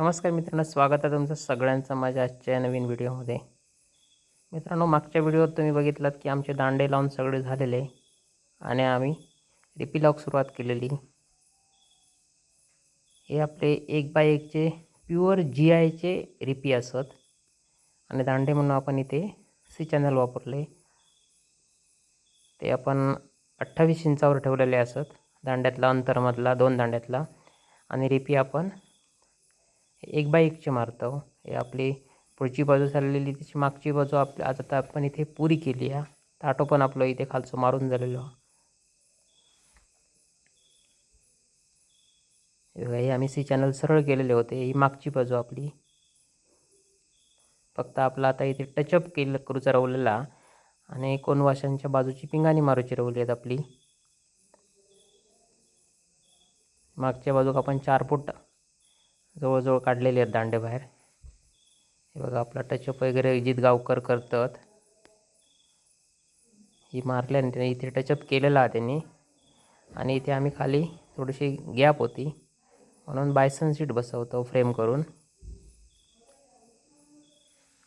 नमस्कार मित्रांनो स्वागत आहे तुमचं सगळ्यांचं माझ्या आजच्या नवीन व्हिडिओमध्ये. मित्रांनो मागच्या व्हिडिओत तुम्ही बघितलात की आमचे दांडे लावून सगळे झालेले आणि आम्ही रिपीलॉक सुरुवात केलेली. हे आपले एक बाय एकचे प्युअर जी आयचे रिपी असत. आणि दांडे म्हणून आपण इथे सी चॅनल वापरले. ते आपण अठ्ठावीस इंचावर ठेवलेले असत. दांड्यातला अंतरमधला दोन दांड्यातला. आणि रिपी आपण एक बाय एकची मारतो. हे आपली पुढची बाजू चाललेली त्याची मागची बाजू आपली आज आता आपण इथे पुरी केली आहे. ताटो पण आपलं इथे खालचं मारून झालेलो. हे आम्ही सी चॅनल सरळ केलेले होते. ही मागची बाजू आपली. फक्त आपला आता इथे टचअप केलं करूचा रवलेला. आणि कोणवाशांच्या बाजूची पिंगाणी मारूची रवली आहेत आपली. मागच्या बाजूक आपण चार फूट जवळजवळ काढलेले आहेत दांडे बाहेर. हे बघा आपला टचअप वगैरे अजित गावकर करतात. ही मारल्याने त्याने इथे टचअप केलेला त्यांनी. आणि इथे आम्ही खाली थोडीशी गॅप होती. म्हणून बायसन सीट बसवतो फ्रेम करून.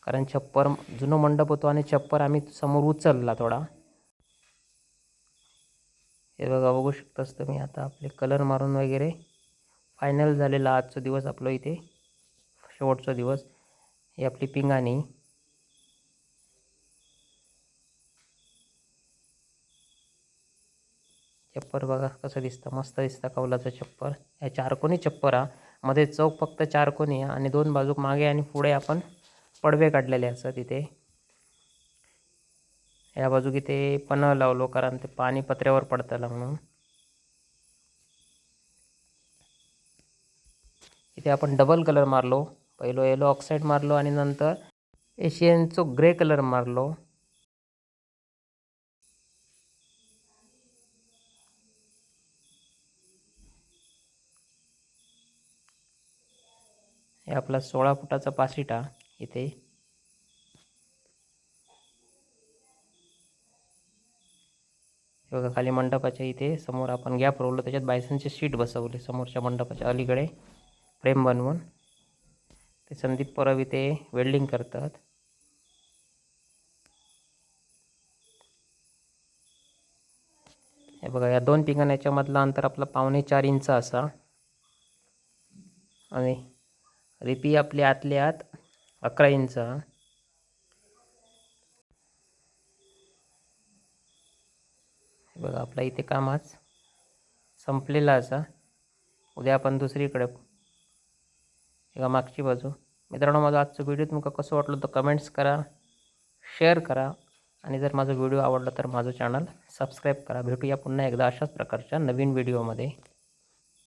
कारण छप्पर जुनं मंडप होतो आणि छप्पर आम्ही समोर उचलला थोडा. हे बघा बघू शकताच तुम्ही आता आपले कलर मारून वगैरे. फायनल झालेला आजचा दिवस आपलं इथे. शेवटचा दिवस. ही आपली पिंगाणी. चप्पर बघा कसं दिसतं. मस्त दिसतं कौलाचं चप्पर या चारकोनी चप्पर हा. मध्ये चौक फक्त चारकोनी आहे आणि दोन बाजूक मागे आणि पुढे आपण पडवे काढलेले असतात इथे या बाजूक इथे पन्ह लावलो कारण ते पाणी पत्र्यावर पडतं म्हणून. इथे आपण डबल कलर मारलो. पहिलो येलो ऑक्साईड मारलो आणि नंतर एशियनचो ग्रे कलर मारलो. हे आपला सोळा फुटाचा पासिटा इथे. बघा खाली मंडपाच्या इथे. समोर आपण गॅप रोवलो त्याच्यात बायसनचे शीट बसवले समोरच्या मंडपाच्या अलीकडे. फ्रेम बनवून ते संदीप परब इथे वेल्डिंग करतात. हे बघा या दोन पिंगण्याच्यामधलं अंतर आपलं पावणे चार इंच असा. आणि रिपी आपली आतली आत अकरा इंच. हे बघा आपला इथे काम आज संपलेला असा. उद्या आपण दुसरीकडे एका मागची बाजू. मित्रांनो माझा आजचा व्हिडिओ तुमका कसं वाटलं तर कमेंट्स करा शेअर करा आणि जर माझा व्हिडिओ आवडला तर माझं चॅनल सबस्क्राईब करा. भेटूया पुन्हा एकदा अशाच प्रकारच्या नवीन व्हिडिओमध्ये